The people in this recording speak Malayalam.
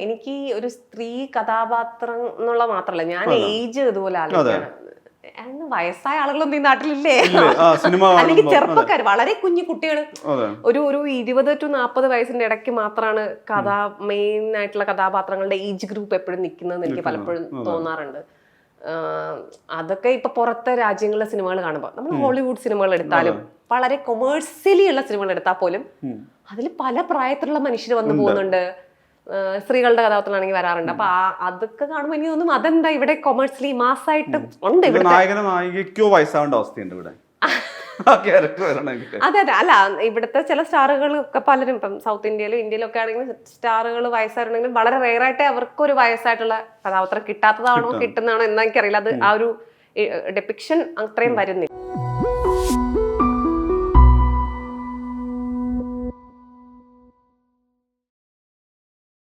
എനിക്ക് ഒരു സ്ത്രീ കഥാപാത്രം എന്നുള്ള മാത്രമല്ല ഞാൻ ഏജ് ഇതുപോലെ ആലോചിക്കാണ് അന്ന് വയസ്സായ ആളുകളൊന്നും ഈ നാട്ടിലില്ലേ? അല്ലെങ്കിൽ ചെറുപ്പക്കാർ വളരെ കുഞ്ഞു കുട്ടികൾ ഒരു ഒരു ഇരുപത് ടു നാൽപ്പത് വയസ്സിന്റെ ഇടയ്ക്ക് മാത്രമാണ് കഥാ മെയിൻ ആയിട്ടുള്ള കഥാപാത്രങ്ങളുടെ ഏജ് ഗ്രൂപ്പ് എപ്പോഴും നിൽക്കുന്നതെന്ന് എനിക്ക് പലപ്പോഴും തോന്നാറുണ്ട്. അതൊക്കെ ഇപ്പൊ പുറത്തെ രാജ്യങ്ങളിലെ സിനിമകൾ കാണുമ്പോൾ നമ്മൾ ഹോളിവുഡ് സിനിമകൾ എടുത്താലും വളരെ കൊമേഴ്സ്യലി ഉള്ള സിനിമകൾ എടുത്താൽ പോലും അതിൽ പല പ്രായത്തിലുള്ള മനുഷ്യർ വന്നു പോകുന്നുണ്ട്. സ്ത്രീകളുടെ കഥാപാത്രമാണെങ്കിൽ വരാറുണ്ട്. അപ്പൊ അതൊക്കെ കാണുമ്പോൾ എനിക്ക് തോന്നും അതെന്താ ഇവിടെ കൊമേഴ്സ്യലി മാസമായിട്ട് ഉണ്ട് ഇത് ഇവിടെ നായകനോ നായികയ്ക്കോ വയസ്സാവേണ്ട അവസ്ഥയുണ്ട് ഇവിടെ. അതെ അതെ. അല്ല ഇവിടുത്തെ ചില സ്റ്റാറുകൾ ഒക്കെ പലരും ഇപ്പം സൗത്ത് ഇന്ത്യയിലും ഇന്ത്യയിലും ഒക്കെ ആണെങ്കിലും സ്റ്റാറുകൾ വയസ്സായിട്ടുണ്ടെങ്കിലും വളരെ റെയറായിട്ടേ അവർക്കൊരു വയസ്സായിട്ടുള്ള കഥാപാത്രം കിട്ടാത്തതാണോ കിട്ടുന്നതാണോ എന്ന് എനിക്കറിയില്ല അത് ആ ഒരു ഡെപ്പിക്ഷൻ അത്രയും വരുന്നില്ല.